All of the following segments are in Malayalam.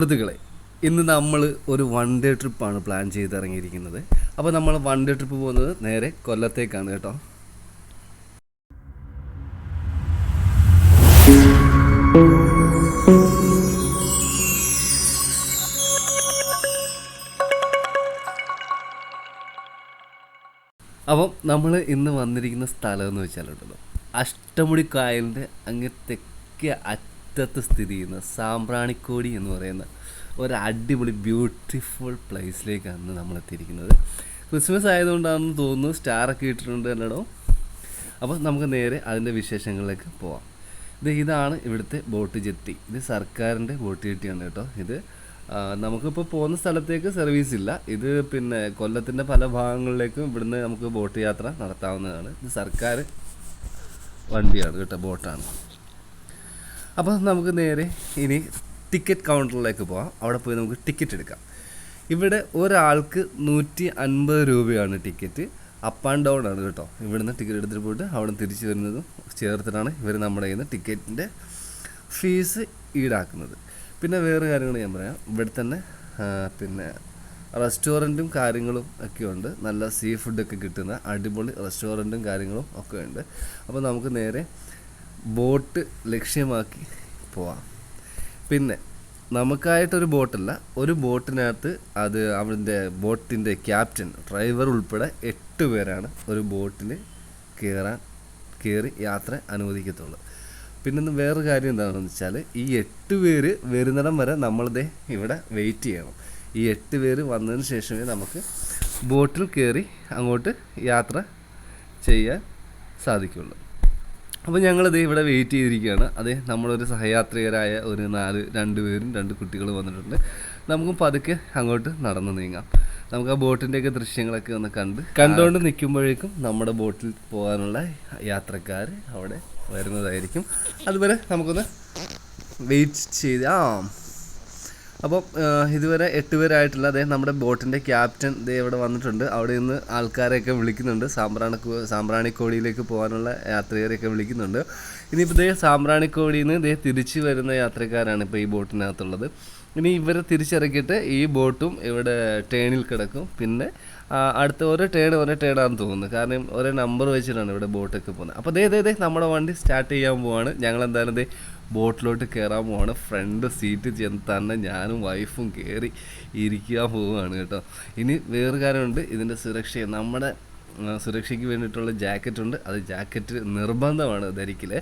സുഹൃത്തുക്കളെ ഇന്ന് നമ്മൾ ഒരു വൺ ഡേ ട്രിപ്പാണ് പ്ലാൻ ചെയ്ത് ഇറങ്ങിയിരിക്കുന്നത് അപ്പോൾ നമ്മൾ വൺ ഡേ ട്രിപ്പ് പോകുന്നത് നേരെ കൊല്ലത്തേക്കാണ് കേട്ടോ. അപ്പം നമ്മൾ ഇന്ന് വന്നിരിക്കുന്ന സ്ഥലം എന്ന് വെച്ചാലുണ്ടല്ലോ. അഷ്ടമുടി കായലിന്റെ അങ്ങ് തെക്കേ അറ്റത്ത് സ്ഥിതി ചെയ്യുന്ന സാമ്പ്രാണിക്കോടി എന്ന് പറയുന്ന ഒരു അടിപൊളി ബ്യൂട്ടിഫുൾ പ്ലേസിലേക്കാണ് നമ്മൾ എത്തിയിരിക്കുന്നത് ക്രിസ്മസ് ആയതുകൊണ്ടാണെന്ന് തോന്നുന്നു സ്റ്റാറൊക്കെ ഇട്ടിട്ടുണ്ട് എന്നടോ അപ്പോൾ നമുക്ക് നേരെ അതിന്റെ വിശേഷങ്ങളിലേക്ക് പോവാം. ഇത് ഇതാണ് ഇവിടുത്തെ ബോട്ട് ജെട്ടി. ഇത് സർക്കാരിന്റെ ബോട്ട് ജെട്ടിയാണ് കേട്ടോ ഇത്. നമുക്കിപ്പോൾ പോകുന്ന സ്ഥലത്തേക്ക് സർവീസ് ഇല്ല. ഇത് പിന്നെ കൊല്ലത്തിന്റെ പല ഭാഗങ്ങളിലേക്കും ഇവിടുന്ന് നമുക്ക് ബോട്ട് യാത്ര നടത്താവുന്നതാണ്. ഇത് സർക്കാർ വണ്ടിയാണ് കേട്ടോ ബോട്ടാണ്. അപ്പോൾ നമുക്ക് നേരെ ഇനി ടിക്കറ്റ് കൗണ്ടറിലേക്ക് പോവാം. അവിടെ പോയി നമുക്ക് ടിക്കറ്റ് എടുക്കാം. ഇവിടെ ഒരാൾക്ക് നൂറ്റി അൻപത് രൂപയാണ് ടിക്കറ്റ് അപ്പ് ആൻഡ് ഡൗൺ ആണ് കേട്ടോ. ഇവിടുന്ന് ടിക്കറ്റ് എടുത്തിട്ട് പോയിട്ട് അവിടെ തിരിച്ചു വരുന്നതും ചേർത്തിട്ടാണ് ഇവർ നമ്മുടെ കയ്യിൽ നിന്ന് ടിക്കറ്റിന്റെ ഫീസ് ഈടാക്കുന്നത്. പിന്നെ വേറെ കാര്യങ്ങൾ ഞാൻ പറയാം. ഇവിടെ തന്നെ പിന്നെ റെസ്റ്റോറന്റും കാര്യങ്ങളും ഒക്കെ ഉണ്ട്. നല്ല സീ ഫുഡൊക്കെ കിട്ടുന്ന അടിപൊളി റെസ്റ്റോറന്റും കാര്യങ്ങളും ഒക്കെ ഉണ്ട്. അപ്പോൾ നമുക്ക് നേരെ ബോട്ട് ലക്ഷ്യമാക്കി പോവാം. പിന്നെ നമുക്കായിട്ടൊരു ബോട്ടല്ല ഒരു ബോട്ടിനകത്ത് അത് അവന്റെ ബോട്ടിന്റെ ക്യാപ്റ്റൻ ഡ്രൈവർ ഉൾപ്പെടെ എട്ട് പേരാണ് ഒരു ബോട്ടിൽ കയറാൻ കയറി യാത്ര അനുവദിക്കത്തുള്ളൂ. പിന്നെ വേറൊരു കാര്യം എന്താണെന്ന് വെച്ചാൽ ഈ എട്ട് പേര് വരുന്നിടം വരെ നമ്മളിതേ ഇവിടെ വെയിറ്റ് ചെയ്യണം. ഈ എട്ട് പേര് വന്നതിന് ശേഷമേ നമുക്ക് ബോട്ടിൽ കയറി അങ്ങോട്ട് യാത്ര ചെയ്യാൻ സാധിക്കുള്ളൂ. അപ്പോൾ ഞങ്ങളിത് ഇവിടെ വെയിറ്റ് ചെയ്തിരിക്കുകയാണ്. അതെ നമ്മളൊരു സഹയാത്രികരായ ഒരു നാല് രണ്ട് പേരും രണ്ട് കുട്ടികളും വന്നിട്ടുണ്ട്. നമുക്കും പതുക്കെ അങ്ങോട്ട് നടന്നു നീങ്ങാം. നമുക്ക് ആ ബോട്ടിന്റെയൊക്കെ ദൃശ്യങ്ങളൊക്കെ ഒന്ന് കണ്ട് കണ്ടുകൊണ്ട് നിൽക്കുമ്പോഴേക്കും നമ്മുടെ ബോട്ടിൽ പോകാനുള്ള യാത്രക്കാർ അവിടെ വരുന്നതായിരിക്കും. അതുപോലെ നമുക്കൊന്ന് വെയിറ്റ് ചെയ്ത്. ആ അപ്പം ആ, ഇതുവരെ എട്ട് പേരായിട്ടുള്ള അതെ നമ്മുടെ ബോട്ടിന്റെ ക്യാപ്റ്റൻ ദേ ഇവിടെ വന്നിട്ടുണ്ട്. അവിടെ നിന്ന് ആൾക്കാരെയൊക്കെ വിളിക്കുന്നുണ്ട്. സാമ്പ്രാണി സാമ്പ്രാണിക്കോടിയിലേക്ക് പോകാനുള്ള യാത്രികരെയൊക്കെ വിളിക്കുന്നുണ്ട്. ഇനിയിപ്പോൾ ദേ സാമ്പ്രാണിക്കോടിയിൽ നിന്ന് ദേ തിരിച്ചു വരുന്ന യാത്രക്കാരാണ് ഇപ്പോൾ ഈ ബോട്ടിനകത്തുള്ളത്. ഇനി ഇവരെ തിരിച്ചിറക്കിയിട്ട് ഈ ബോട്ടും ഇവിടെ ടേണിൽ കിടക്കും. പിന്നെ അടുത്ത ഓരോ ടേൺ ഓരോ ട്രെയിനാണെന്ന് തോന്നുന്നു. കാരണം ഓരോ നമ്പർ വെച്ചിട്ടാണ് ഇവിടെ ബോട്ടൊക്കെ പോകുന്നത്. അപ്പോൾ ദേ ദേ ദേ നമ്മുടെ വണ്ടി സ്റ്റാർട്ട് ചെയ്യാൻ പോവാണ്. ഞങ്ങൾ എന്തായാലും ദേ ബോട്ടിലോട്ട് കയറാൻ പോവാണ്. ഫ്രണ്ട് സീറ്റ് ചെന്ന് തന്നെ ഞാനും വൈഫും കയറി ഇരിക്കാൻ പോവുകയാണ് കേട്ടോ. ഇനി വേറെ കാര്യമുണ്ട്. ഇതിന്റെ സുരക്ഷ നമ്മുടെ സുരക്ഷയ്ക്ക് വേണ്ടിയിട്ടുള്ള ജാക്കറ്റ് ഉണ്ട് അത് ജാക്കറ്റ് നിർബന്ധമാണ് ധരിക്കൽ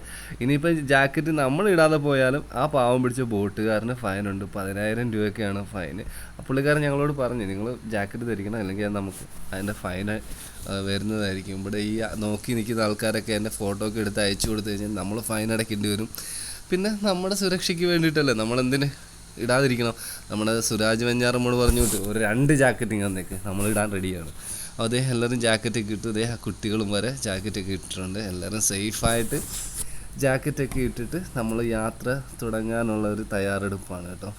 ഇനിയിപ്പോൾ ജാക്കറ്റ് നമ്മൾ ഇടാതെ പോയാലും ആ പാവം പിടിച്ച ബോട്ടുകാരന് ഫൈനുണ്ട്. പതിനായിരം രൂപയൊക്കെയാണ് ഫൈന്. പുള്ളിക്കാരൻ ഞങ്ങളോട് പറഞ്ഞു നിങ്ങൾ ജാക്കറ്റ് ധരിക്കണം അല്ലെങ്കിൽ നമുക്ക് അതിന്റെ ഫൈന് വരുന്നതായിരിക്കും. ഇവിടെ ഈ നോക്കി നിൽക്കുന്ന ആൾക്കാരൊക്കെ എന്റെ ഫോട്ടോ ഒക്കെ എടുത്ത് അയച്ചു കൊടുത്തു കഴിഞ്ഞാൽ നമ്മൾ ഫൈൻ അടയ്ക്കേണ്ടി വരും. പിന്നെ നമ്മുടെ സുരക്ഷയ്ക്ക് വേണ്ടിയിട്ടല്ലേ നമ്മളെന്തിന് ഇടാതിരിക്കണം? നമ്മുടെ സുരാജ് വെഞ്ഞാറമ്മോട് പറഞ്ഞു വിട്ടു ഒരു രണ്ട് ജാക്കറ്റ് ഇങ്ങന്നേക്ക് നമ്മൾ ഇടാൻ റെഡിയാണ്. അദ്ദേഹം എല്ലാവരും ജാക്കറ്റൊക്കെ ഇട്ടു അതേ കുട്ടികളും വരെ ജാക്കറ്റൊക്കെ ഇട്ടിട്ടുണ്ട്. എല്ലാവരും സേഫായിട്ട് ജാക്കറ്റൊക്കെ ഇട്ടിട്ട് നമ്മൾ യാത്ര തുടങ്ങാനുള്ള ഒരു തയ്യാറെടുപ്പാണ് കേട്ടോ.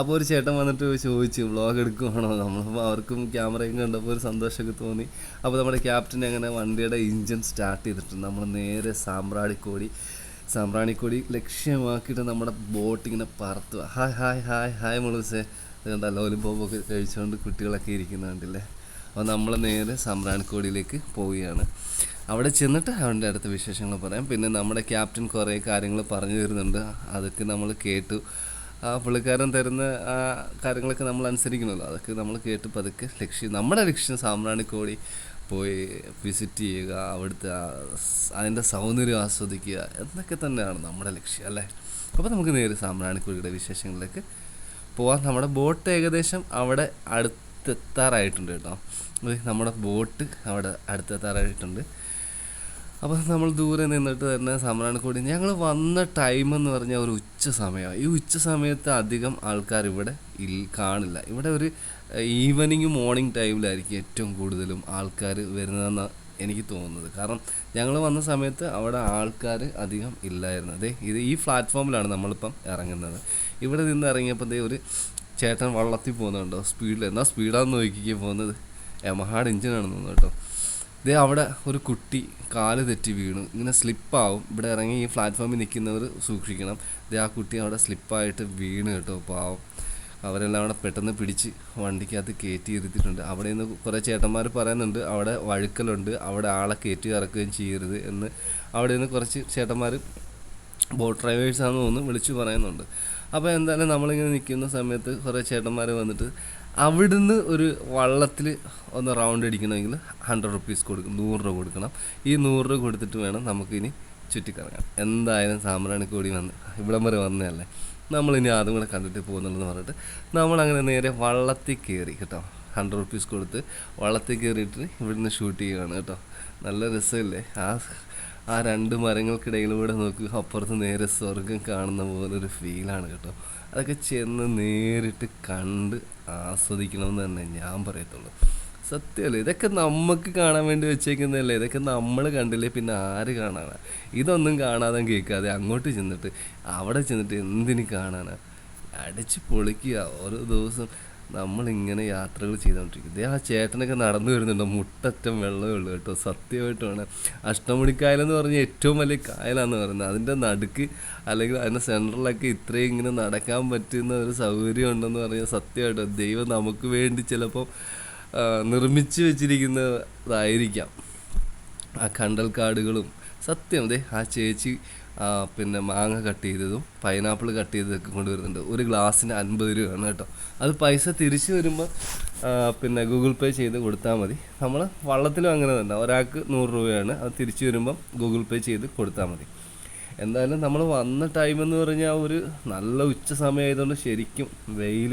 അപ്പോൾ ഒരു ചേട്ടൻ വന്നിട്ട് ചോദിച്ചു വ്ളോഗ് എടുക്കുവാണോ? നമ്മൾ അവർക്കും ക്യാമറയും കണ്ടപ്പോൾ ഒരു സന്തോഷമൊക്കെ തോന്നി. അപ്പോൾ നമ്മുടെ ക്യാപ്റ്റൻ അങ്ങനെ വണ്ടിയുടെ ഇഞ്ചിൻ സ്റ്റാർട്ട് ചെയ്തിട്ടുണ്ട്. നമ്മൾ നേരെ സാമ്പ്രാണിക്കോടി സാമ്പ്രാണിക്കോടി ലക്ഷ്യമാക്കിയിട്ട് നമ്മുടെ ബോട്ട് ഇങ്ങനെ പറത്തുക. ഹായ് ഹായ് ഹായ് ഹായ് മുളുസേ. അതുകൊണ്ട് ലോലിപോപ്പൊക്കെ കഴിച്ചുകൊണ്ട് കുട്ടികളൊക്കെ ഇരിക്കുന്നുണ്ടല്ലേ? അപ്പോൾ നമ്മൾ നേരെ സാമ്പ്രാണിക്കോടിയിലേക്ക് പോവുകയാണ്. അവിടെ ചെന്നിട്ട് അവന്റെ അടുത്ത വിശേഷങ്ങൾ പറയാം. പിന്നെ നമ്മുടെ ക്യാപ്റ്റൻ കുറേ കാര്യങ്ങൾ പറഞ്ഞു തരുന്നുണ്ട്. അതൊക്കെ നമ്മൾ കേട്ടു. ആ പുള്ളിക്കാരൻ തരുന്ന ആ കാര്യങ്ങളൊക്കെ നമ്മൾ അനുസരിക്കണമല്ലോ. അതൊക്കെ നമ്മൾ കേട്ട് പതുക്കെ ലക്ഷ്യം നമ്മുടെ ലക്ഷ്യം സാമ്പ്രാണിക്കോടി പോയി വിസിറ്റ് ചെയ്യുക അവിടുത്തെ അതിന്റെ സൗന്ദര്യം ആസ്വദിക്കുക എന്നൊക്കെ തന്നെയാണ് നമ്മുടെ ലക്ഷ്യം അല്ലേ? അപ്പോൾ നമുക്ക് നേരെ സാമ്പ്രാണിക്കുഴിയുടെ വിശേഷങ്ങളിലേക്ക് പോവാം. നമ്മുടെ ബോട്ട് ഏകദേശം അവിടെ അടുത്തെത്താറായിട്ടുണ്ട് കേട്ടോ. നമ്മുടെ ബോട്ട് അവിടെ അടുത്തെത്താറായിട്ടുണ്ട്. അപ്പോൾ നമ്മൾ ദൂരെ നിന്നിട്ട് തന്നെ സാമ്പ്രാണിക്കുടി ഞങ്ങൾ വന്ന ടൈം എന്ന് പറഞ്ഞാൽ ഒരു ഉച്ച സമയമാണ്. ഈ ഉച്ച സമയത്ത് അധികം ആൾക്കാർ ഇവിടെ ഇൽ കാണില്ല. ഇവിടെ ഒരു ഈവനിങ് മോർണിംഗ് ടൈമിലായിരിക്കും ഏറ്റവും കൂടുതലും ആൾക്കാർ വരുന്നതെന്ന് എനിക്ക് തോന്നുന്നത്. കാരണം ഞങ്ങൾ വന്ന സമയത്ത് അവിടെ ആൾക്കാർ അധികം ഇല്ലായിരുന്നു. അതെ ഇത് ഈ പ്ലാറ്റ്ഫോമിലാണ് നമ്മളിപ്പം ഇറങ്ങുന്നത്. ഇവിടെ നിന്ന് ഇറങ്ങിയപ്പോൾ ദേ ഒരു ചേട്ടൻ വള്ളത്തിൽ പോകുന്നുണ്ടോ സ്പീഡിൽ എന്നാൽ സ്പീഡാന്ന് നോക്കിക്കേ പോകുന്നത്. എമഹാഡ് എഞ്ചിനാണ് തോന്നുന്നു കേട്ടോ. ഇതേ അവിടെ ഒരു കുട്ടി കാൽ തെറ്റി വീണു. ഇങ്ങനെ സ്ലിപ്പാവും. ഇവിടെ ഇറങ്ങി ഈ പ്ലാറ്റ്ഫോമിൽ നിൽക്കുന്നവർ സൂക്ഷിക്കണം. ഇതേ ആ കുട്ടി അവിടെ സ്ലിപ്പായിട്ട് വീണ് കേട്ടോ പാവം. അവരെല്ലാം പെട്ടെന്ന് പിടിച്ച് വണ്ടിക്കകത്ത് കയറ്റി ഇരുത്തിയിട്ടുണ്ട്. അവിടെ നിന്ന് കുറേ ചേട്ടന്മാർ പറയുന്നുണ്ട് അവിടെ വഴുക്കലുണ്ട് അവിടെ ആളെ കയറ്റി ഇറക്കുകയും ചെയ്യരുത് എന്ന്. അവിടെ നിന്ന് കുറച്ച് ചേട്ടന്മാർ ബോട്ട് ഡ്രൈവേഴ്സാണെന്ന് തോന്നുന്നു വിളിച്ചു പറയുന്നുണ്ട്. അപ്പോൾ എന്തായാലും നമ്മളിങ്ങനെ നിൽക്കുന്ന സമയത്ത് കുറേ ചേട്ടന്മാർ വന്നിട്ട് അവിടുന്ന് ഒരു വള്ളത്തിൽ ഒന്ന് റൗണ്ട് അടിക്കണമെങ്കിൽ ഹൺഡ്രഡ് റുപ്പീസ് കൊടുക്കും നൂറ് രൂപ കൊടുക്കണം. ഈ നൂറ് രൂപ കൊടുത്തിട്ട് വേണം നമുക്കിനി ചുറ്റിക്കറങ്ങാം എന്തായാലും സാമ്പ്രാണിക്കോടി വന്ന് ഇവിടം വരെ വന്നതല്ലേ? നമ്മളിനി അതും കൂടെ കണ്ടിട്ട് പോകുന്നുള്ളതെന്ന് പറഞ്ഞിട്ട് നമ്മളങ്ങനെ നേരെ വള്ളത്തിൽ കയറി കേട്ടോ. ഹൺഡ്രഡ് റുപ്പീസ് കൊടുത്ത് വള്ളത്തിൽ കയറിയിട്ട് ഇവിടുന്ന് ഷൂട്ട് ചെയ്യുകയാണ് കേട്ടോ. നല്ല രസമല്ലേ? ആ ആ രണ്ട് മരങ്ങൾക്കിടയിലൂടെ നോക്കി അപ്പുറത്ത് നേരെ സ്വർഗം കാണുന്ന പോലെ ഒരു ഫീലാണ് കേട്ടോ. അതൊക്കെ ചെന്ന് നേരിട്ട് കണ്ട് ആസ്വദിക്കണമെന്ന് തന്നെ ഞാൻ പറയത്തുള്ളൂ. സത്യമല്ലേ ഇതൊക്കെ നമുക്ക് കാണാൻ വേണ്ടി വെച്ചേക്കുന്നതല്ലേ? ഇതൊക്കെ നമ്മൾ കണ്ടില്ലേ? പിന്നെ ആര് കാണാനാ? ഇതൊന്നും കാണാതെ കേൾക്കാതെ അങ്ങോട്ട് ചെന്നിട്ട് അവിടെ ചെന്നിട്ട് എന്തിനു കാണാനാ? അടിച്ച് പൊളിക്കുക. ഓരോ ദിവസം നമ്മളിങ്ങനെ യാത്രകൾ ചെയ്തുകൊണ്ടിരിക്കും ഇതേ ആ ചേട്ടനൊക്കെ നടന്നു വരുന്നുണ്ടോ? മുട്ടറ്റം വെള്ളമേ ഉള്ളൂ കേട്ടോ. സത്യമായിട്ടുമാണ് അഷ്ടമുടിക്കായലെന്ന് പറഞ്ഞ ഏറ്റവും വലിയ കായലാന്ന് പറയുന്നത്. അതിന്റെ നടുക്ക് അല്ലെങ്കിൽ അതിന്റെ സെന്ററിലൊക്കെ ഇത്രയും ഇങ്ങനെ നടക്കാൻ പറ്റുന്ന ഒരു സൗകര്യം ഉണ്ടെന്ന് പറഞ്ഞാൽ സത്യമായിട്ടോ. ദൈവം നമുക്ക് വേണ്ടി ചിലപ്പോൾ നിർമ്മിച്ച് വെച്ചിരിക്കുന്നതായിരിക്കാം. ആ കണ്ടൽ കാടുകളും സത്യം അതെ ആ ചേച്ചി പിന്നെ മാങ്ങ കട്ട് ചെയ്തതും പൈനാപ്പിൾ കട്ട് ചെയ്തതൊക്കെ കൊണ്ടുവരുന്നുണ്ട്. ഒരു ഗ്ലാസ്സിന് അൻപത് രൂപയാണ് കേട്ടോ. അത് പൈസ തിരിച്ചു വരുമ്പോൾ പിന്നെ ഗൂഗിൾ പേ ചെയ്ത് കൊടുത്താൽ മതി. നമ്മൾ വള്ളത്തിലും അങ്ങനെ തന്നെ. ഒരാൾക്ക് നൂറ് രൂപയാണ്. അത് തിരിച്ചു വരുമ്പം ഗൂഗിൾ പേ ചെയ്ത് കൊടുത്താൽ മതി. എന്തായാലും നമ്മൾ വന്ന ടൈം എന്ന് പറഞ്ഞാൽ ഒരു നല്ല ഉച്ച സമയമായതുകൊണ്ട് ശരിക്കും വെയിൽ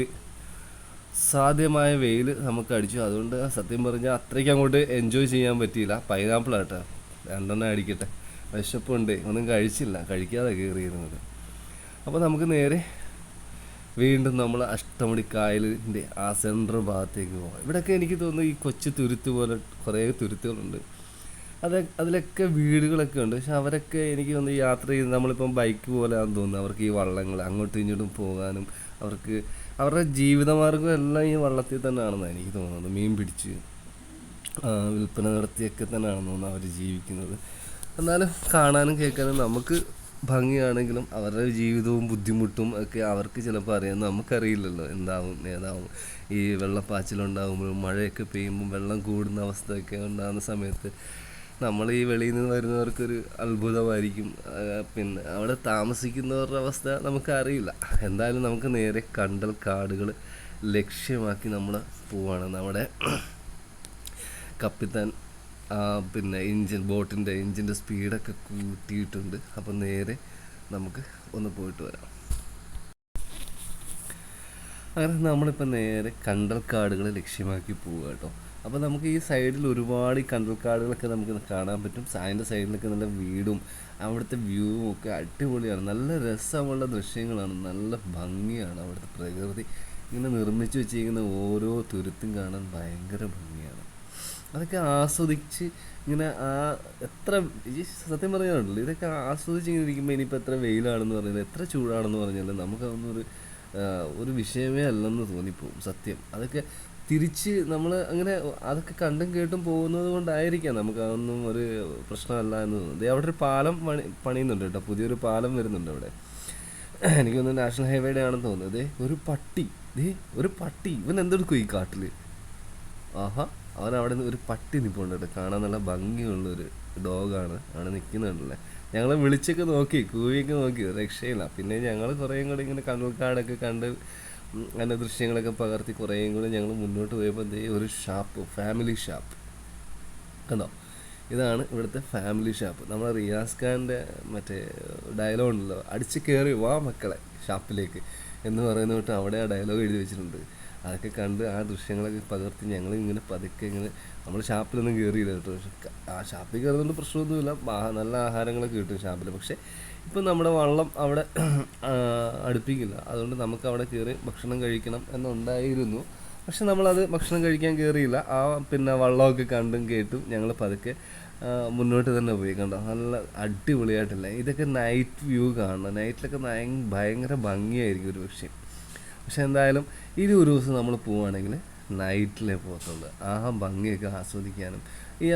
സാധ്യമായ വെയിൽ നമുക്ക് അടിച്ചു. അതുകൊണ്ട് സത്യം പറഞ്ഞാൽ അത്രയ്ക്ക് അങ്ങോട്ട് എൻജോയ് ചെയ്യാൻ പറ്റിയില്ല. പൈനാപ്പിൾ ആട്ടെ. രണ്ടെണ്ണം അടിക്കട്ടെ. വിശപ്പുണ്ട്. ഒന്നും കഴിച്ചില്ല. കഴിക്കാതെ കയറിയിരുന്നത്. അപ്പോൾ നമുക്ക് നേരെ വീണ്ടും നമ്മൾ അഷ്ടമുടി കായലിന്റെ ആ സെൻട്രൽ ഭാഗത്തേക്ക് പോകാം ഇവിടെയൊക്കെ എനിക്ക് തോന്നുന്നു ഈ കൊച്ചു തുരുത്ത് പോലെ കുറേ തുരുത്തുകളുണ്ട്. അത് അതിലൊക്കെ വീടുകളൊക്കെ ഉണ്ട്. പക്ഷെ അവരൊക്കെ എനിക്ക് തോന്നുന്നു യാത്ര ചെയ്ത് നമ്മളിപ്പം ബൈക്ക് പോലെയാണെന്ന് തോന്നുന്നു. അവർക്ക് ഈ വള്ളങ്ങൾ അങ്ങോട്ടും ഇങ്ങോട്ടും പോകാനും അവർക്ക് അവരുടെ ജീവിതമാർഗം എല്ലാം ഈ വള്ളത്തിൽ തന്നെയാണെന്നാണ് എനിക്ക് തോന്നുന്നത്. മീൻ പിടിച്ച് വിൽപ്പന നടത്തിയൊക്കെ തന്നെയാണെന്ന് തോന്നുന്നു അവർ ജീവിക്കുന്നത്. എന്നാലും കാണാനും കേൾക്കാനും നമുക്ക് ഭംഗിയാണെങ്കിലും അവരുടെ ജീവിതവും ബുദ്ധിമുട്ടും ഒക്കെ അവർക്ക് ചിലപ്പോൾ അറിയാം നമുക്കറിയില്ലല്ലോ എന്താവും ഏതാവും. ഈ വെള്ളപ്പാച്ചിലുണ്ടാകുമ്പോഴും മഴയൊക്കെ പെയ്യുമ്പോൾ വെള്ളം കൂടുന്ന അവസ്ഥയൊക്കെ ഉണ്ടാകുന്ന സമയത്ത് നമ്മൾ ഈ വെളിയിൽ നിന്ന് വരുന്നവർക്കൊരു അത്ഭുതമായിരിക്കും. പിന്നെ അവിടെ താമസിക്കുന്നവരുടെ അവസ്ഥ നമുക്കറിയില്ല. എന്തായാലും നമുക്ക് നേരെ കണ്ടൽ കാടുകൾ ലക്ഷ്യമാക്കി നമ്മൾ പോവാണ്. നമ്മുടെ കപ്പിത്താൻ പിന്നെ എഞ്ചിൻ ബോട്ടിന്റെ എഞ്ചിന്റെ സ്പീഡൊക്കെ കൂട്ടിയിട്ടുണ്ട്. അപ്പം നേരെ നമുക്ക് ഒന്ന് പോയിട്ട് വരാം. അങ്ങനെ നമ്മളിപ്പോൾ നേരെ കണ്ടൽക്കാടുകൾ ലക്ഷ്യമാക്കി പോവുക കേട്ടോ. അപ്പോൾ നമുക്ക് ഈ സൈഡിൽ ഒരുപാട് ഈ കണ്ടൽക്കാടുകളൊക്കെ നമുക്ക് കാണാൻ പറ്റും. അതിന്റെ സൈഡിലൊക്കെ നല്ല വീടും അവിടുത്തെ വ്യൂവും ഒക്കെ അടിപൊളിയാണ്. നല്ല രസമുള്ള ദൃശ്യങ്ങളാണ്. നല്ല ഭംഗിയാണ് അവിടുത്തെ പ്രകൃതി. ഇങ്ങനെ നിർമ്മിച്ച് വെച്ചിരിക്കുന്ന ഓരോ തുരുത്തും കാണാൻ ഭയങ്കര ഭംഗിയാണ്. അതൊക്കെ ആസ്വദിച്ച് ഇങ്ങനെ ആ എത്ര സത്യം പറയാനുണ്ടല്ലോ ഇതൊക്കെ ആസ്വദിച്ച് ഇങ്ങനെ ഇരിക്കുമ്പോൾ ഇനിയിപ്പോൾ എത്ര വെയിലാണെന്ന് പറഞ്ഞാൽ എത്ര ചൂടാണെന്ന് പറഞ്ഞാൽ നമുക്കതൊന്നും ഒരു ഒരു വിഷയമേ അല്ലെന്ന് തോന്നിപ്പോവും. സത്യം. അതൊക്കെ തിരിച്ച് നമ്മൾ അങ്ങനെ അതൊക്കെ കണ്ടും കേട്ടും പോകുന്നത് കൊണ്ടായിരിക്കാം നമുക്ക് അതൊന്നും ഒരു പ്രശ്നമല്ല എന്ന് തോന്നുന്നത്. അവിടെ ഒരു പാലം പണി പണിയുന്നുണ്ട് കേട്ടോ. പുതിയൊരു പാലം വരുന്നുണ്ട് അവിടെ. എനിക്ക് തോന്നുന്നു നാഷണൽ ഹൈവേയുടെ ആണെന്ന് തോന്നുന്നത് ഒരു പട്ടി. ദേ ഒരു പട്ടി. ഇവൻ എന്തെടുക്കും ഈ കാട്ടിൽ ആഹാ. അവൻ അവിടെ നിന്ന് ഒരു പട്ടി നിൽപ്പുണ്ട് കേട്ടോ. കാണാൻ നല്ല ഭംഗിയുള്ളൊരു ഡോഗാണ്. അവിടെ നിൽക്കുന്നുണ്ടല്ലേ ഞങ്ങൾ വിളിച്ചൊക്കെ നോക്കി കൂവിയൊക്കെ നോക്കി. രക്ഷയില്ല. പിന്നെ ഞങ്ങൾ കുറേയും കൂടി ഇങ്ങനെ കണ്ണൂർക്കാടൊക്കെ കണ്ട് അങ്ങനെ ദൃശ്യങ്ങളൊക്കെ പകർത്തി കുറേയും കൂടി ഞങ്ങൾ മുന്നോട്ട് പോയപ്പോൾ ദേ ഒരു ഷാപ്പ് ഫാമിലി ഷാപ്പ് കണ്ടോ? ഇതാണ് ഇവിടുത്തെ ഫാമിലി ഷാപ്പ് നമ്മുടെ റിയാസ് ഖാന്റെ മറ്റേ ഡയലോഗ് ഉണ്ടല്ലോ അടിച്ച് കയറി വാ മക്കളെ ഷാപ്പിലേക്ക് എന്ന് പറയുന്ന തൊട്ട് അവിടെ ആ ഡയലോഗ് എഴുതി വെച്ചിട്ടുണ്ട്. അതൊക്കെ കണ്ട് ആ ദൃശ്യങ്ങളൊക്കെ പകർത്തി ഞങ്ങൾ ഇങ്ങനെ പതുക്കെ ഇങ്ങനെ നമ്മൾ ഷാപ്പിലൊന്നും കയറിയില്ല കേട്ടോ. ആ ഷാപ്പിൽ കയറുന്നതുകൊണ്ട് പ്രശ്നമൊന്നുമില്ല. നല്ല ആഹാരങ്ങളൊക്കെ കിട്ടും ഷാപ്പിൽ പക്ഷേ ഇപ്പം നമ്മുടെ വള്ളം അവിടെ അടുപ്പിക്കില്ല. അതുകൊണ്ട് നമുക്ക് അവിടെ കയറി ഭക്ഷണം കഴിക്കണം എന്നുണ്ടായിരുന്നു. പക്ഷെ നമ്മളത് ഭക്ഷണം കഴിക്കാൻ കയറിയില്ല. ആ പിന്നെ വള്ളമൊക്കെ കണ്ടും കേട്ടും ഞങ്ങൾ പതുക്കെ മുന്നോട്ട് തന്നെ പോയി. കണ്ടോ? നല്ല അടിപൊളിയായിട്ടില്ല. ഇതൊക്കെ നൈറ്റ് വ്യൂ കാണണം. നൈറ്റിലൊക്കെ ഭയ- ഭയങ്കര ഭംഗിയായിരിക്കും ഒരു പക്ഷേ. പക്ഷെ എന്തായാലും ഇനി ഒരു ദിവസം നമ്മൾ പോവുകയാണെങ്കിൽ നൈറ്റിലേ പോകത്തുള്ളൂ. ആ ഭംഗിയൊക്കെ ആസ്വദിക്കാനും ഈ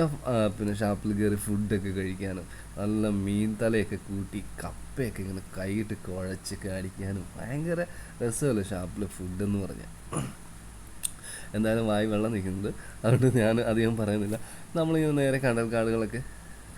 പിന്നെ ഷാപ്പിൽ കയറി ഫുഡൊക്കെ കഴിക്കാനും നല്ല മീൻ തലയൊക്കെ കൂട്ടി കപ്പയൊക്കെ ഇങ്ങനെ കൈയിട്ട് കുഴച്ച് കാണിക്കാനും ഭയങ്കര രസമല്ലേ ഷാപ്പിലെ ഫുഡെന്ന് പറഞ്ഞാൽ എന്തായാലും വായി വെള്ളം നിൽക്കുന്നത് അതുകൊണ്ട് ഞാൻ അധികം പറയുന്നില്ല. നമ്മളിങ്ങനെ നേരെ കണ്ടൽക്കാടുകളൊക്കെ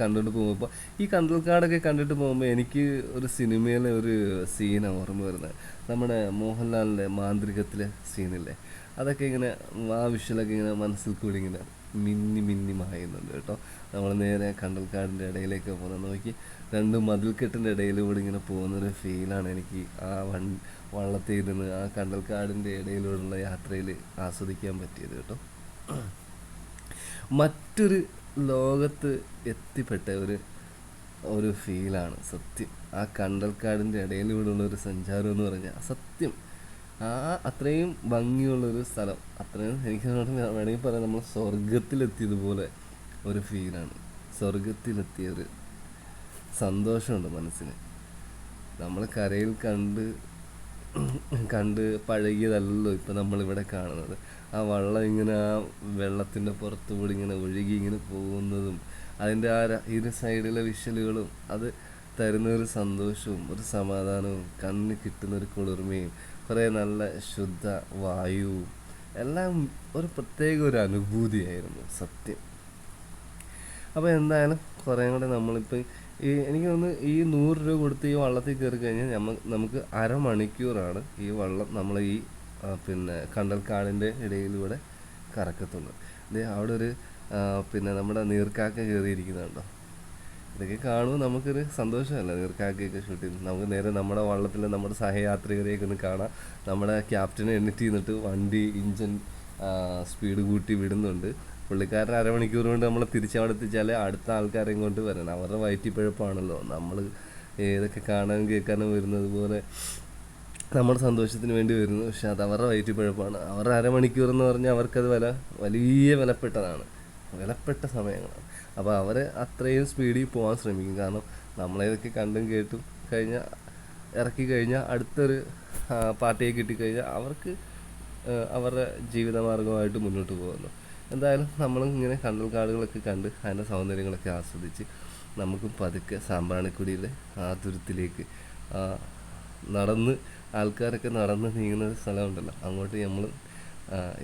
കണ്ടിട്ട് പോകുമ്പോൾ ഈ കണ്ടൽക്കാടൊക്കെ കണ്ടിട്ട് പോകുമ്പോൾ എനിക്ക് ഒരു സിനിമയിലെ ഒരു സീനാണ് ഓർമ്മ വരുന്നത് നമ്മുടെ മോഹൻലാലിന്റെ മാന്ത്രികത്തിലെ സീനില്ലേ അതൊക്കെ ഇങ്ങനെ ആ വിഷ്വലൊക്കെ ഇങ്ങനെ മനസ്സിൽ കൂടി ഇങ്ങനെ മിന്നി മിന്നി മായുന്നുണ്ട് കേട്ടോ. നമ്മൾ നേരെ കണ്ടൽക്കാടിന്റെ ഇടയിലേക്ക് പോകുന്നത് നോക്കി. രണ്ട് മതിൽക്കെട്ടിന്റെ ഇടയിലൂടെ ഇങ്ങനെ പോകുന്നൊരു ഫീലാണ് എനിക്ക് ആ വൺ വള്ളത്തിൽ ഇരുന്ന് ആ കണ്ടൽക്കാടിന്റെ ഇടയിലൂടെയുള്ള യാത്രയിൽ ആസ്വദിക്കാൻ പറ്റിയത് കേട്ടോ. മറ്റൊരു ലോകത്ത് എത്തിപ്പെട്ട ഒരു ഒരു ഫീലാണ് സത്യം. ആ കണ്ടൽക്കാടിന്റെ ഇടയിലൂടെയുള്ള ഒരു സഞ്ചാരം എന്ന് പറഞ്ഞാൽ സത്യം. ആ അത്രയും ഭംഗിയുള്ളൊരു സ്ഥലം. അത്രയും എനിക്ക് വേണമെങ്കിൽ പറയാം നമ്മൾ സ്വർഗത്തിലെത്തിയതുപോലെ ഒരു ഫീലാണ്. സ്വർഗത്തിലെത്തിയ ഒരു സന്തോഷമുണ്ട് മനസ്സിന്. നമ്മൾ കരയിൽ കണ്ട് കണ്ട് പഴകിയതല്ലോ ഇപ്പം നമ്മളിവിടെ കാണുന്നത്. ആ വള്ളം ഇങ്ങനെ ആ വെള്ളത്തിന്റെ പുറത്തുകൂടി ഇങ്ങനെ ഒഴുകി ഇങ്ങനെ പോകുന്നതും അതിന്റെ ആ ഇരു സൈഡിലെ വിഷലുകളും അത് തരുന്ന ഒരു സന്തോഷവും ഒരു സമാധാനവും കണ്ണിന് കിട്ടുന്ന ഒരു കുളിർമയും കുറേ നല്ല ശുദ്ധ വായുവും എല്ലാം ഒരു പ്രത്യേക ഒരു അനുഭൂതിയായിരുന്നു സത്യം. അപ്പോൾ എന്തായാലും കുറേ കൂടെ നമ്മളിപ്പോൾ ഈ എനിക്ക് തോന്നുന്നു ഈ നൂറ് രൂപ കൊടുത്ത് ഈ വള്ളത്തിൽ കയറി കഴിഞ്ഞാൽ നമ്മ നമുക്ക് അരമണിക്കൂറാണ് ഈ വള്ളം നമ്മൾ ഈ പിന്നെ കണ്ടൽക്കാടിന്റെ ഇടയിലൂടെ കറക്കത്തുള്ളൂ അതെ അവിടെ ഒരു പിന്നെ നമ്മുടെ നീർക്കാക്ക കയറിയിരിക്കുന്നുണ്ടോ? ഇതൊക്കെ കാണുമ്പോൾ നമുക്കൊരു സന്തോഷമല്ല? നീർക്കാക്കയൊക്കെ ഷൂട്ട് ചെയ്ത്. നമുക്ക് നേരെ നമ്മുടെ വള്ളത്തിൽ നമ്മുടെ സഹയാത്രികരെയൊക്കെ ഒന്ന് കാണാം. നമ്മുടെ ക്യാപ്റ്റനെ എണ്ണിറ്റ് ചെയ്തിട്ട് വണ്ടി ഇഞ്ചിൻ സ്പീഡ് കൂട്ടി വിടുന്നുണ്ട്. പുള്ളിക്കാരൻ അരമണിക്കൂർ കൊണ്ട് നമ്മൾ തിരിച്ചവിടെ എത്തിച്ചാൽ അടുത്ത ആൾക്കാരെയും കൊണ്ട് വരണം. അവരുടെ വയറ്റിപ്പഴപ്പാണല്ലോ. നമ്മൾ ഏതൊക്കെ കാണാനും കേൾക്കാനും വരുന്നത് പോലെ നമ്മുടെ സന്തോഷത്തിന് വേണ്ടി വരുന്നു. പക്ഷെ അത് അവരുടെ വയറ്റിപ്പഴപ്പാണ്. അവരുടെ അരമണിക്കൂർ എന്ന് പറഞ്ഞാൽ അവർക്കത് വില വലിയ വിലപ്പെട്ടതാണ്. വിലപ്പെട്ട സമയങ്ങളാണ്. അപ്പോൾ അവർ അത്രയും സ്പീഡിൽ പോകാൻ ശ്രമിക്കും. കാരണം നമ്മളേതൊക്കെ കണ്ടും കേട്ടും കഴിഞ്ഞാൽ ഇറക്കി കഴിഞ്ഞാൽ അടുത്തൊരു പാർട്ടിയെ കിട്ടിക്കഴിഞ്ഞാൽ അവർക്ക് അവരുടെ ജീവിതമാർഗമായിട്ട് മുന്നോട്ട് പോകുന്നു. എന്തായാലും നമ്മളും ഇങ്ങനെ കണ്ടൽ കാടുകളൊക്കെ കണ്ട് അതിന്റെ സൗന്ദര്യങ്ങളൊക്കെ ആസ്വദിച്ച് നമുക്കും പതുക്കെ സാമ്പ്രാണിക്കുടിയിലെ ആ തുരുത്തിലേക്ക് നടന്ന് ആൾക്കാരൊക്കെ നടന്ന് നീങ്ങുന്ന ഒരു സ്ഥലമുണ്ടല്ലോ. അങ്ങോട്ട് നമ്മൾ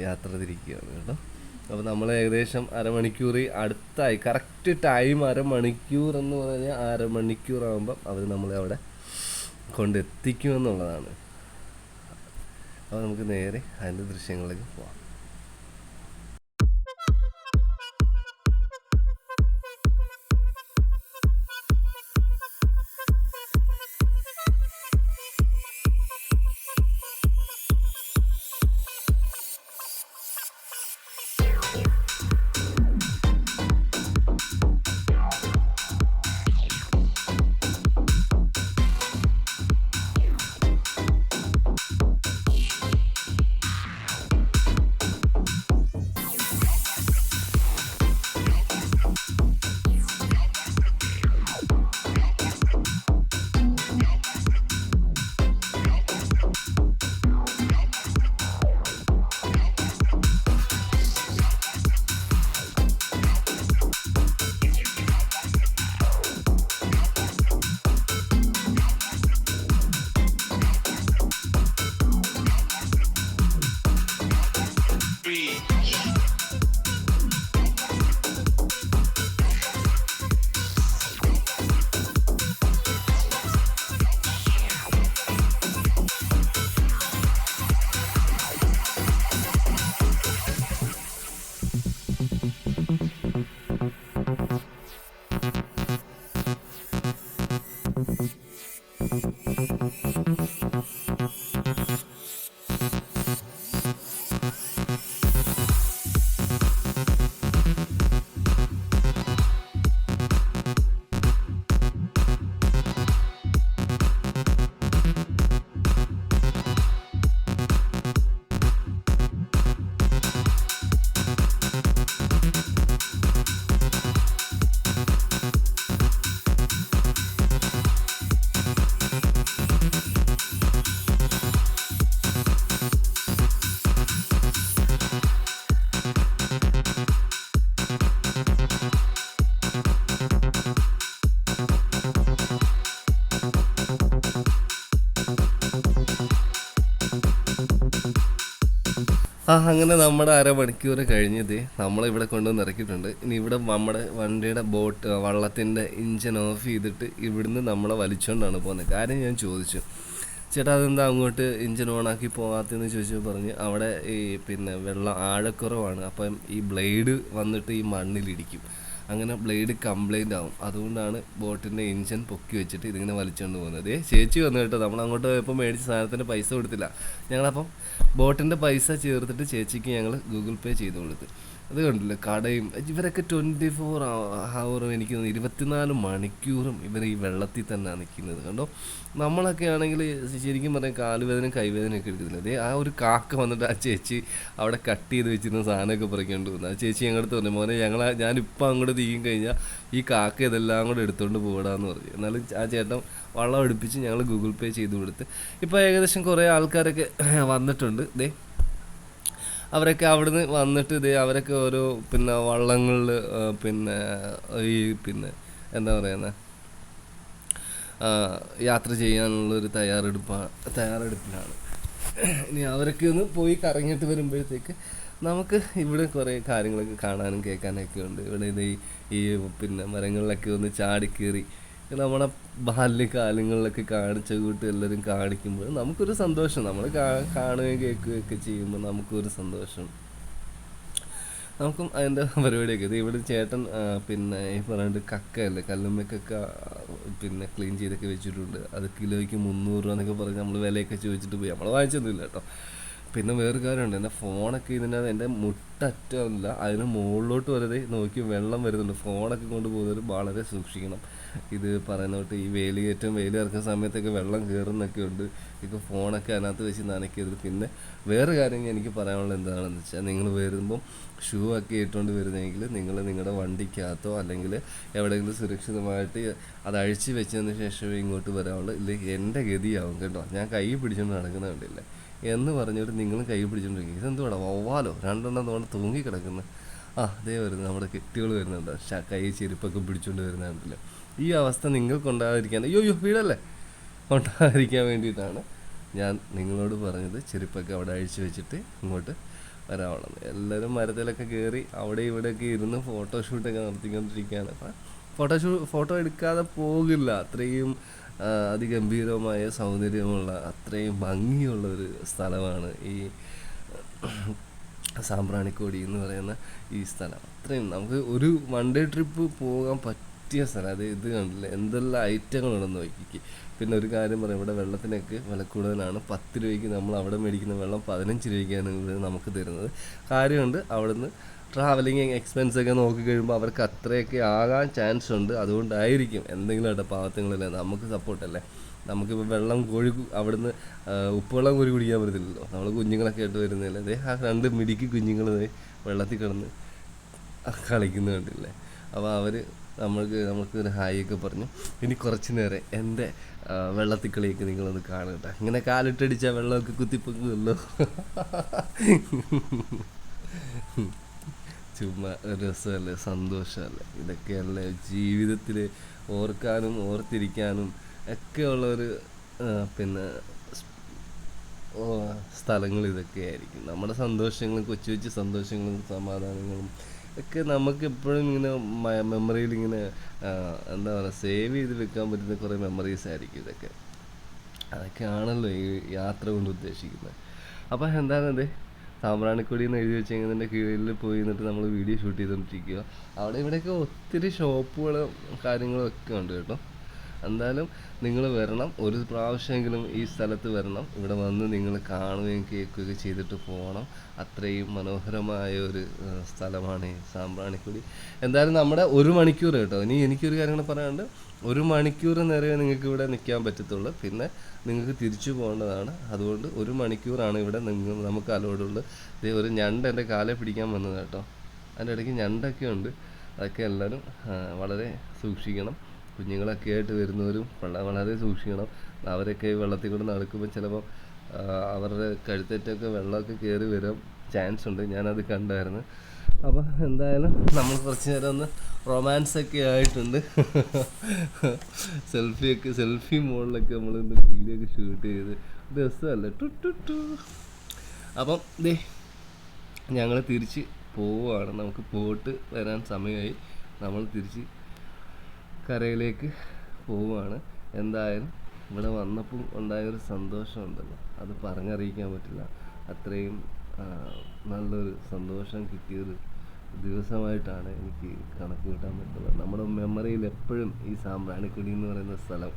യാത്ര തിരിക്കുകയാണ് കേട്ടോ. അപ്പോൾ നമ്മൾ ഏകദേശം അരമണിക്കൂർ അടുത്തായി. കറക്റ്റ് ടൈം അരമണിക്കൂർ എന്ന് പറഞ്ഞാൽ അരമണിക്കൂർ ആകുമ്പം അവർ നമ്മളെ അവിടെ കൊണ്ടെത്തിക്കുമെന്നുള്ളതാണ്. അപ്പോൾ നമുക്ക് നേരെ അതിന്റെ ദൃശ്യങ്ങളിലേക്ക് പോവാം. ആ അങ്ങനെ നമ്മുടെ അരമണിക്കൂർ കഴിഞ്ഞത് നമ്മളിവിടെ കൊണ്ടുവന്ന് ഇറക്കിയിട്ടുണ്ട്. ഇനി ഇവിടെ നമ്മുടെ വണ്ടിയുടെ ബോട്ട് വള്ളത്തിന്റെ ഇഞ്ചിൻ ഓഫ് ചെയ്തിട്ട് ഇവിടുന്ന് നമ്മളെ വലിച്ചുകൊണ്ടാണ് പോകുന്നത്. കാര്യം ഞാൻ ചോദിച്ചു ചേട്ടാ അതെന്താ അങ്ങോട്ട് ഇഞ്ചിൻ ഓണാക്കി പോകാത്തതെന്ന് ചോദിച്ചു പറഞ്ഞ് അവിടെ ഈ പിന്നെ വെള്ളം ആഴക്കുറവാണ് അപ്പം ഈ ബ്ലേഡ് വന്നിട്ട് ഈ മണ്ണിലിടിക്കും. അങ്ങനെ ബ്ലേഡ് കംപ്ലൈന്റ് ആവും. അതുകൊണ്ടാണ് ബോട്ടിന്റെ ഇഞ്ചിൻ പൊക്കി വെച്ചിട്ട് ഇതിങ്ങനെ വലിച്ചുകൊണ്ട് പോകുന്നത്. ചേച്ചി വന്നു കേട്ടോ. നമ്മൾ അങ്ങോട്ട് പോയപ്പോൾ മേടിച്ച സാധനത്തിന്റെ പൈസ കൊടുത്തില്ല. ഞങ്ങളപ്പം ബോട്ടിന്റെ പൈസ ചേർത്തിട്ട് ചേച്ചിക്ക് ഞങ്ങൾ ഗൂഗിൾ പേ ചെയ്ത് കൊടുത്ത്. അത് കണ്ടില്ല? കടയും ഇവരൊക്കെ ട്വന്റി ഫോർ ഹവറും എനിക്ക് ഇരുപത്തിനാല് മണിക്കൂറും ഇവർ ഈ വെള്ളത്തിൽ തന്നെ നിൽക്കുന്നത് കണ്ടോ? നമ്മളൊക്കെ ആണെങ്കിൽ ശരിക്കും പറഞ്ഞാൽ കാലുവേദന കൈവേദനയൊക്കെ എടുക്കുന്നില്ല? അതേ ആ ഒരു കാക്ക വന്നിട്ട് ആ ചേച്ചി അവിടെ കട്ട് ചെയ്ത് വെച്ചിരുന്ന സാധനമൊക്കെ പറിക്കൊണ്ട് വന്നു ആ ചേച്ചി ഞങ്ങളുടെ പറഞ്ഞു മോനെ ഞങ്ങൾ ഞാനിപ്പോൾ അങ്ങോട്ട് തീയും കഴിഞ്ഞാൽ ഈ കാക്ക ഇതെല്ലാം കൂടെ എടുത്തുകൊണ്ട് പോകടാന്ന് പറഞ്ഞു. എന്നാലും ആ ചേട്ടൻ വള്ളം എടുപ്പിച്ച് ഞങ്ങൾ ഗൂഗിൾ പേ ചെയ്ത് കൊടുത്ത് ഇപ്പോൾ ഏകദേശം കുറേ ആൾക്കാരൊക്കെ വന്നിട്ടുണ്ട്. ദേ അവരൊക്കെ അവിടുന്ന് വന്നിട്ട് ഇത് അവരൊക്കെ ഓരോ പിന്നെ വള്ളങ്ങളിൽ പിന്നെ ഈ പിന്നെ എന്താ പറയുന്നത് യാത്ര ചെയ്യാനുള്ള ചെയ്യാനുള്ളൊരു തയ്യാറെടുപ്പാണ് തയ്യാറെടുപ്പിലാണ്. ഇനി അവരൊക്കെ ഒന്ന് പോയി കറങ്ങിയിട്ട് വരുമ്പോഴത്തേക്ക് നമുക്ക് ഇവിടെ കുറേ കാര്യങ്ങളൊക്കെ കാണാനും കേൾക്കാനൊക്കെ ഉണ്ട്. ഇവിടെ ഇത് ഈ പിന്നെ മരങ്ങളിലൊക്കെ ഒന്ന് ചാടിക്കേറി നമ്മുടെ ബാല്യകാലങ്ങളിലൊക്കെ കാണിച്ച കൂട്ട് എല്ലാവരും കാണിക്കുമ്പോൾ നമുക്കൊരു സന്തോഷം. നമ്മൾ കാണുകയും കേൾക്കുകയും ഒക്കെ ചെയ്യുമ്പോൾ നമുക്കൊരു സന്തോഷം. നമുക്കും അതിന്റെ പരിപാടിയൊക്കെ. ഇത് ഇവിടെ ചേട്ടൻ പിന്നെ ഈ പറഞ്ഞിട്ട് കക്കയല്ലേ കല്ലുമ്മക്കൊക്കെ പിന്നെ ക്ലീൻ ചെയ്തൊക്കെ വെച്ചിട്ടുണ്ട്. അത് കിലോയ്ക്ക് മുന്നൂറ് രൂപ എന്നൊക്കെ പറഞ്ഞ് നമ്മൾ വിലയൊക്കെ ചോദിച്ചിട്ട് പോയി. നമ്മൾ വാങ്ങിച്ചൊന്നുമില്ല കേട്ടോ. പിന്നെ വേറൊരു കാര്യമുണ്ട്. എന്റെ ഫോണൊക്കെ ഇതിന്റെ എന്റെ മുട്ടറ്റമല്ല അതിന് മുകളിലോട്ട് വരെ നോക്കി വെള്ളം വരുന്നുണ്ട്. ഫോണൊക്കെ കൊണ്ട് പോകുന്നവർ വളരെ സൂക്ഷിക്കണം. ഇത് പറയുന്ന ഈ ഏറ്റവും വേലി ഇറക്കുന്ന സമയത്തൊക്കെ വെള്ളം കയറുന്നൊക്കെ ഉണ്ട്. ഇപ്പോൾ ഫോണൊക്കെ അതിനകത്ത് വെച്ച് നനയ്ക്കരുത്. പിന്നെ വേറെ കാര്യം എനിക്ക് പറയാനുള്ളത് എന്താണെന്ന് വെച്ചാൽ നിങ്ങൾ വരുമ്പം ഷൂ ഒക്കെ ഇട്ടുകൊണ്ട് വരുന്നെങ്കിൽ നിങ്ങൾ നിങ്ങളുടെ വണ്ടിക്കകത്തോ അല്ലെങ്കിൽ എവിടെയെങ്കിലും സുരക്ഷിതമായിട്ട് അത് അഴിച്ച് വെച്ചതിന് ശേഷമേ ഇങ്ങോട്ട് വരാവുള്ളൂ. ഇല്ലെങ്കിൽ എന്റെ ഗതിയാവും കേട്ടോ. ഞാൻ കൈ പിടിച്ചുകൊണ്ട് നടക്കുന്ന കണ്ടില്ല? എന്ന് പറഞ്ഞിട്ട് നിങ്ങളും കൈ പിടിച്ചുകൊണ്ടിരിക്കും ഇതെന്തുവാടാ? വവ്വാലോ? രണ്ടെണ്ണം തോണ്ട് തൂങ്ങി കിടക്കുന്നത് ആ അതേ വരുന്നത് നമ്മുടെ കെട്ടികൾ വരുന്നുണ്ടോ. കൈ ചെരുപ്പൊക്കെ പിടിച്ചുകൊണ്ട് വരുന്നുണ്ടല്ലോ ഈ അവസ്ഥ നിങ്ങൾക്ക് ഉണ്ടാകാതിരിക്കാൻ അയ്യോ അയ്യോ വീടല്ലേ? ഉണ്ടാകാതിരിക്കാൻ വേണ്ടിയിട്ടാണ് ഞാൻ നിങ്ങളോട് പറഞ്ഞത്. ചെരുപ്പൊക്കെ അവിടെ അഴിച്ചു വെച്ചിട്ട് ഇങ്ങോട്ട് വരാവുള്ളത് എല്ലാവരും മരത്തിലൊക്കെ കയറി അവിടെ ഇവിടെയൊക്കെ ഇരുന്ന് ഫോട്ടോഷൂട്ടൊക്കെ നടത്തിക്കൊണ്ടിരിക്കുകയാണ്. അപ്പം ഫോട്ടോഷൂ ഫോട്ടോ എടുക്കാതെ പോകില്ല. അത്രയും അതിഗംഭീരമായ സൗന്ദര്യമുള്ള അത്രയും ഭംഗിയുള്ള ഒരു സ്ഥലമാണ് ഈ സാമ്പ്രാണിക്കോടി എന്ന് പറയുന്ന ഈ സ്ഥലം. അത്രയും നമുക്ക് ഒരു വൺ ഡേ ട്രിപ്പ് പോകാൻ പറ്റിയ സ്ഥലം അത് ഇത് കണ്ടില്ല? എന്തെല്ലാം ഐറ്റങ്ങളുണ്ടെന്ന് നോക്കിക്ക്. പിന്നെ ഒരു കാര്യം പറയാം. ഇവിടെ വെള്ളത്തിനൊക്കെ വില കൂടുതലാണ്. പത്ത് രൂപയ്ക്ക് നമ്മൾ അവിടെ മേടിക്കുന്ന വെള്ളം പതിനഞ്ച് രൂപയ്ക്കാണ് നമുക്ക് തരുന്നത്. കാര്യമുണ്ട് അവിടുന്ന് ട്രാവലിങ് എക്സ്പെൻസ് ഒക്കെ നോക്കി കഴിയുമ്പോൾ അവർക്ക് അത്രയൊക്കെ ആകാൻ ചാൻസ് ഉണ്ട്. അതുകൊണ്ടായിരിക്കും എന്തെങ്കിലും ആട്ടെ പാവത്തങ്ങളല്ലേ നമുക്ക് സപ്പോർട്ടല്ലേ നമുക്കിപ്പോൾ വെള്ളം കോഴി അവിടുന്ന് ഉപ്പുവെള്ളം കോഴി കുടിക്കാൻ പറ്റത്തില്ലല്ലോ. നമ്മൾ കുഞ്ഞുങ്ങളൊക്കെ ആയിട്ട് വരുന്നില്ല അതെ ആ രണ്ട് മിടിക്ക് കുഞ്ഞുങ്ങൾ വെള്ളത്തിൽ കിടന്ന് കളിക്കുന്നുണ്ടല്ലേ അപ്പോൾ അവർ നമ്മൾക്ക് നമുക്ക് ഒരു ഹായ് ഒക്കെ പറഞ്ഞു. ഇനി കുറച്ച് നേരം എന്റെ വെള്ളത്തിൽ കളിയൊക്കെ നിങ്ങളൊന്ന് കാണുക ഇങ്ങനെ കാലിട്ടടിച്ചാൽ വെള്ളമൊക്കെ കുത്തിപ്പൊക്കുമല്ലോ ചുമ്മാ രസമല്ലേ സന്തോഷമല്ലേ. ഇതൊക്കെയല്ലേ ജീവിതത്തിൽ ഓർക്കാനും ഓർത്തിരിക്കാനും ഒക്കെ ഉള്ള ഒരു ആ, പിന്നെ സ്ഥലങ്ങൾ ഇതൊക്കെ ആയിരിക്കും നമ്മുടെ സന്തോഷങ്ങളും കൊച്ചു കൊച്ചു സന്തോഷങ്ങളും സമാധാനങ്ങളും ഒക്കെ നമുക്ക് എപ്പോഴും ഇങ്ങനെ മെമ്മറിയിൽ ഇങ്ങനെ എന്താ പറയുക സേവ് ചെയ്ത് വെക്കാൻ പറ്റുന്ന കുറേ മെമ്മറീസ് ആയിരിക്കും ഇതൊക്കെ. അതൊക്കെയാണല്ലോ ഈ യാത്ര കൊണ്ട് ഉദ്ദേശിക്കുന്നത്. അപ്പോൾ എന്താണത്? സാമ്പ്രാണിക്കൊടി എന്ന് എഴുതി വെച്ചതിന്റെ കീഴിൽ പോയി എന്നിട്ട് നമ്മൾ വീഡിയോ ഷൂട്ട് ചെയ്തുകൊണ്ടിരിക്കുക അവിടെ ഇവിടെയൊക്കെ ഒത്തിരി ഷോപ്പുകളും കാര്യങ്ങളും ഒക്കെ ഉണ്ട് കേട്ടോ. എന്തായാലും നിങ്ങൾ വരണം. ഒരു പ്രാവശ്യമെങ്കിലും ഈ സ്ഥലത്ത് വരണം. ഇവിടെ വന്ന് നിങ്ങൾ കാണുകയും കേൾക്കുകയൊക്കെ ചെയ്തിട്ട് പോകണം. അത്രയും മനോഹരമായ ഒരു സ്ഥലമാണ് ഈ സാമ്പ്രാണിക്കുടി. എന്തായാലും നമ്മുടെ ഒരു മണിക്കൂർ കേട്ടോ. ഇനി എനിക്കൊരു കാര്യം കൂടെ പറയാനുണ്ട്. ഒരു മണിക്കൂർ നേരെ നിങ്ങൾക്ക് ഇവിടെ നിൽക്കാൻ പറ്റത്തുള്ളൂ. പിന്നെ നിങ്ങൾക്ക് തിരിച്ചു പോകേണ്ടതാണ്. അതുകൊണ്ട് ഒരു മണിക്കൂറാണ് ഇവിടെ നിങ്ങൾ നമുക്ക് അലോടുള്ളത് ഇതേ ഒരു ഞണ്ട് എന്റെ കാലെ പിടിക്കാൻ വന്നത് കേട്ടോ. അതിന്റെ ഇടയ്ക്ക് ഞണ്ടൊക്കെ ഉണ്ട്. അതൊക്കെ എല്ലാവരും വളരെ സൂക്ഷിക്കണം. കുഞ്ഞുങ്ങളൊക്കെ ആയിട്ട് വരുന്നവരും വളരെ വളരെ സൂക്ഷിക്കണം. അവരൊക്കെ വെള്ളത്തിൽ കൂടെ നടക്കുമ്പോൾ ചിലപ്പോൾ അവരുടെ കഴുത്തേറ്റൊക്കെ വെള്ളമൊക്കെ കയറി വരാൻ ചാൻസ് ഉണ്ട്. ഞാനത് കണ്ടായിരുന്നു. അപ്പോൾ എന്തായാലും നമ്മൾ കുറച്ച് നേരം ഒന്ന് റൊമാൻസ് ഒക്കെ ആയിട്ടുണ്ട്. സെൽഫിയൊക്കെ സെൽഫി മോളിലൊക്കെ നമ്മൾ വീഡിയോ ഒക്കെ ഷൂട്ട് ചെയ്ത്. രസമല്ലേ? ടു ടു ടു. അപ്പം ദേ ഞങ്ങൾ തിരിച്ച് പോവുകയാണ് നമുക്ക് പോയിട്ട് വരാൻ സമയമായി നമ്മൾ തിരിച്ച് കരയിലേക്ക് പോവുകയാണ്. എന്തായാലും ഇവിടെ വന്നപ്പോൾ ഉണ്ടായൊരു സന്തോഷമുണ്ടല്ലോ. അത് പറഞ്ഞറിയിക്കാൻ പറ്റില്ല. അത്രയും നല്ലൊരു സന്തോഷം കിട്ടിയൊരു ദിവസമായിട്ടാണ് എനിക്ക് കണക്ക് കൂട്ടാൻ പറ്റുന്നത്. നമ്മുടെ മെമ്മറിയിൽ എപ്പോഴും ഈ സാമ്പ്രാണിക്കുടി എന്ന് പറയുന്ന സ്ഥലം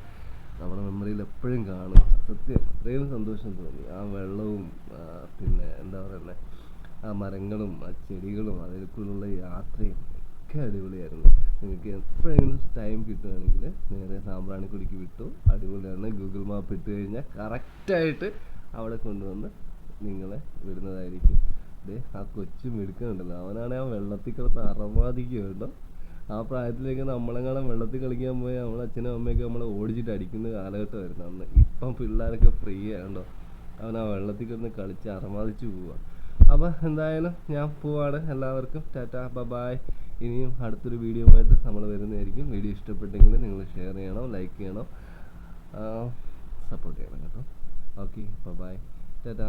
നമ്മുടെ മെമ്മറിയിൽ എപ്പോഴും കാണും. സത്യം അത്രയും സന്തോഷം തോന്നി. ആ വെള്ളവും പിന്നെ എന്താ പറയുന്നത് ആ മരങ്ങളും ആ ചെടികളും അതിൽ കൂടെയുള്ള യാത്രയും ഒക്കെ അടിപൊളിയായിരുന്നു. നിങ്ങൾക്ക് എപ്പോഴെങ്കിലും ടൈം കിട്ടുകയാണെങ്കിൽ നേരെ സാമ്പ്രാണിക്കുടിക്ക് വിട്ടു. അടിപൊളിയാണ് ഗൂഗിൾ മാപ്പ് ഇട്ട് കഴിഞ്ഞാൽ കറക്റ്റായിട്ട് അവിടെ കൊണ്ടുവന്ന് നിങ്ങളെ വിടുന്നതായിരിക്കും. ദേ ആ കൊച്ചു മിടുക്കുന്നുണ്ടല്ലോ അവനാണ് ആ വെള്ളത്തിൽ കിടന്ന് അറമാതിക്കുണ്ടോ ആ പ്രായത്തിലേക്ക് നമ്മളെങ്ങാളും വെള്ളത്തിൽ കളിക്കാൻ പോയി നമ്മളെ അച്ഛനും അമ്മയൊക്കെ നമ്മളെ ഓടിച്ചിട്ട് അടിക്കുന്ന കാലഘട്ടമായിരുന്നു അന്ന്. ഇപ്പം പിള്ളേരൊക്കെ ഫ്രീ ആണല്ലോ അവൻ ആ വെള്ളത്തിൽ കിടന്ന് കളിച്ച് അറമാതിച്ച് പോവുക അപ്പോൾ എന്തായാലും ഞാൻ പോവാണ്. എല്ലാവർക്കും ടാറ്റ ബബായ് ഇനിയും അടുത്തൊരു വീഡിയോ ആയിട്ട് നമ്മൾ വരുന്നതായിരിക്കും. വീഡിയോ ഇഷ്ടപ്പെട്ടെങ്കിൽ നിങ്ങൾ ഷെയർ ചെയ്യണം ലൈക്ക് ചെയ്യണം സപ്പോർട്ട് ചെയ്യണം കേട്ടോ. Okay bye Tata